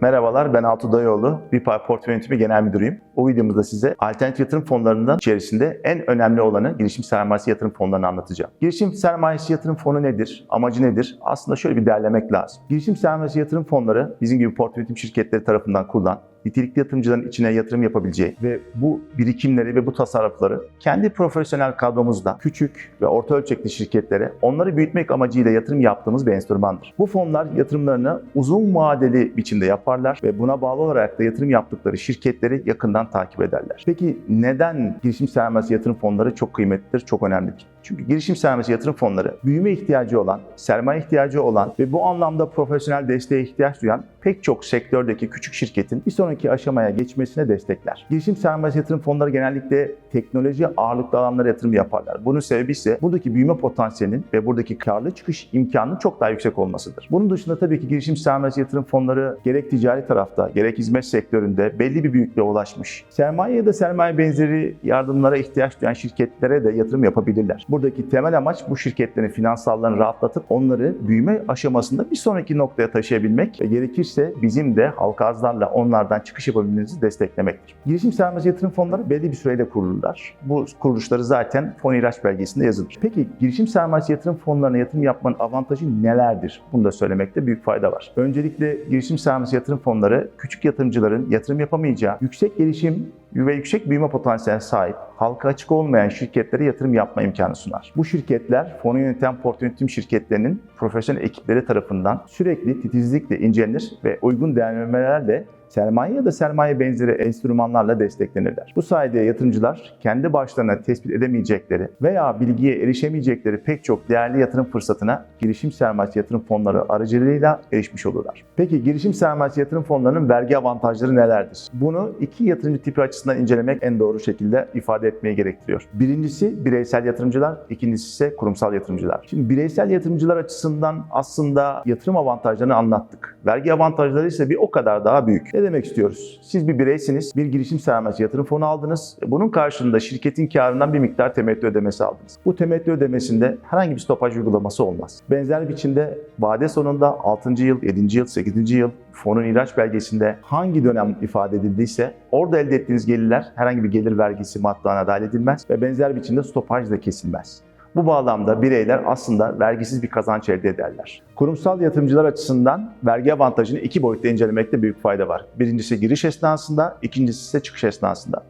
Merhabalar ben Altu Dayıoğlu, Bipay Portföy Genel Müdürüyüm. Bu videomuzda size alternatif yatırım fonlarından içerisinde en önemli olanı girişim sermayesi yatırım fonlarını anlatacağım. Girişim sermayesi yatırım fonu nedir? Amacı nedir? Aslında şöyle bir derlemek lazım. Girişim sermayesi yatırım fonları bizim gibi portföy şirketleri tarafından kurulan nitelikli yatırımcıların içine yatırım yapabileceği ve bu birikimleri ve bu tasarrufları kendi profesyonel kadromuzda küçük ve orta ölçekli şirketlere onları büyütmek amacıyla yatırım yaptığımız bir enstrümandır. Bu fonlar yatırımlarını uzun vadeli biçimde yaparlar ve buna bağlı olarak da yatırım yaptıkları şirketleri yakından takip ederler. Peki neden girişim sermayesi yatırım fonları çok kıymetlidir, çok önemlidir? Çünkü girişim sermayesi yatırım fonları büyüme ihtiyacı olan, sermaye ihtiyacı olan ve bu anlamda profesyonel desteğe ihtiyaç duyan pek çok sektördeki küçük şirketin bir sonraki aşamaya geçmesine destekler. Girişim sermayesi yatırım fonları genellikle teknoloji ağırlıklı alanlara yatırım yaparlar. Bunun sebebi ise buradaki büyüme potansiyelinin ve buradaki karlı çıkış imkanının çok daha yüksek olmasıdır. Bunun dışında tabii ki girişim sermayesi yatırım fonları gerek ticari tarafta gerek hizmet sektöründe belli bir büyüklüğe ulaşmış. Sermaye ya da sermaye benzeri yardımlara ihtiyaç duyan şirketlere de yatırım yapabilirler. Buradaki temel amaç bu şirketlerin finansallarını rahatlatıp onları büyüme aşamasında bir sonraki noktaya taşıyabilmek ve gerekirse bizim de halka arzlarla onlardan çıkış yapabilmenizi desteklemektir. Girişim sermayesi yatırım fonları belli bir süreyle kurulurlar. Bu kuruluşları zaten fon ihraç belgesinde yazılır. Peki girişim sermayesi yatırım fonlarına yatırım yapmanın avantajı nelerdir? Bunu da söylemekte büyük fayda var. Öncelikle girişim sermayesi yatırım fonları küçük yatırımcıların yatırım yapamayacağı yüksek gelişim ve yüksek büyüme potansiyeline sahip, halka açık olmayan şirketlere yatırım yapma imkanı sunar. Bu şirketler fonu yöneten portföy yönetim şirketlerinin profesyonel ekipleri tarafından sürekli titizlikle incelenir ve uygun değerlendirmelerle sermaye ya da sermaye benzeri enstrümanlarla desteklenirler. Bu sayede yatırımcılar kendi başlarına tespit edemeyecekleri veya bilgiye erişemeyecekleri pek çok değerli yatırım fırsatına girişim sermayesi yatırım fonları aracılığıyla erişmiş olurlar. Peki girişim sermayesi yatırım fonlarının vergi avantajları nelerdir? Bunu iki yatırımcı tipi açısından incelemek en doğru şekilde ifade etmeyi gerektiriyor. Birincisi bireysel yatırımcılar, ikincisi ise kurumsal yatırımcılar. Şimdi bireysel yatırımcılar açısından aslında yatırım avantajlarını anlattık. Vergi avantajları ise bir o kadar daha büyük. Ne demek istiyoruz? Siz bir bireysiniz, bir girişim sermayesi yatırım fonu aldınız. Bunun karşılığında şirketin karından bir miktar temettü ödemesi aldınız. Bu temettü ödemesinde herhangi bir stopaj uygulaması olmaz. Benzer biçimde vade sonunda 6. yıl, 7. yıl, 8. yıl fonun ihraç belgesinde hangi dönem ifade edildiyse orada elde ettiğiniz gelirler herhangi bir gelir vergisi maddana dahil edilmez ve benzer biçimde stopaj da kesilmez. Bu bağlamda bireyler aslında vergisiz bir kazanç elde ederler. Kurumsal yatırımcılar açısından vergi avantajını iki boyutta incelemekte büyük fayda var. Birincisi giriş esnasında, ikincisi ise çıkış esnasında.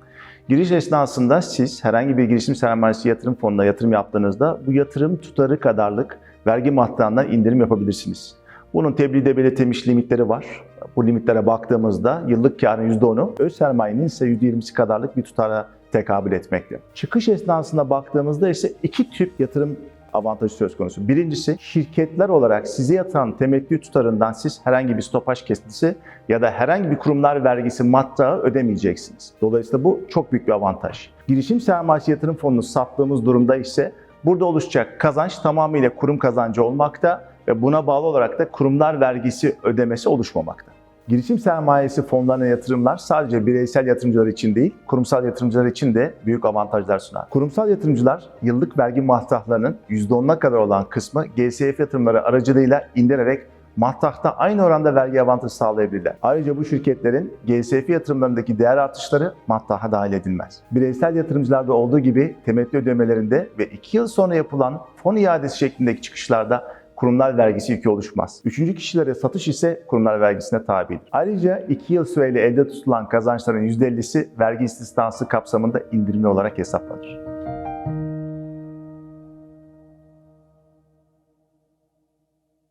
Giriş esnasında siz herhangi bir girişim sermayesi yatırım fonuna yatırım yaptığınızda bu yatırım tutarı kadarlık vergi maddağından indirim yapabilirsiniz. Bunun tebliğde belirtilmiş limitleri var. Bu limitlere baktığımızda yıllık karın %10'u, öz sermayenin ise %20'si kadarlık bir tutara tekabül etmekte. Çıkış esnasında baktığımızda ise iki tip yatırım avantajı söz konusu. Birincisi şirketler olarak size yatan temettü tutarından siz herhangi bir stopaj kesintisi ya da herhangi bir kurumlar vergisi matrağı ödemeyeceksiniz. Dolayısıyla bu çok büyük bir avantaj. Girişim sermayesi yatırım fonunu sattığımız durumda ise burada oluşacak kazanç tamamıyla kurum kazancı olmakta ve buna bağlı olarak da kurumlar vergisi ödemesi oluşmamakta. Girişim sermayesi fonlarına yatırımlar sadece bireysel yatırımcılar için değil, kurumsal yatırımcılar için de büyük avantajlar sunar. Kurumsal yatırımcılar yıllık vergi mahtahlarının %10'una kadar olan kısmı GSF yatırımları aracılığıyla indirerek mahtahta aynı oranda vergi avantajı sağlayabilirler. Ayrıca bu şirketlerin GSF yatırımlarındaki değer artışları mahtaha dahil edilmez. Bireysel yatırımcılarda olduğu gibi temettü ödemelerinde ve 2 yıl sonra yapılan fon iadesi şeklindeki çıkışlarda kurumlar vergisi yükü oluşmaz. Üçüncü kişilere satış ise kurumlar vergisine tabidir. Ayrıca 2 yıl süreyle elde tutulan kazançların %50'si vergi istisnası kapsamında indirimli olarak hesaplanır.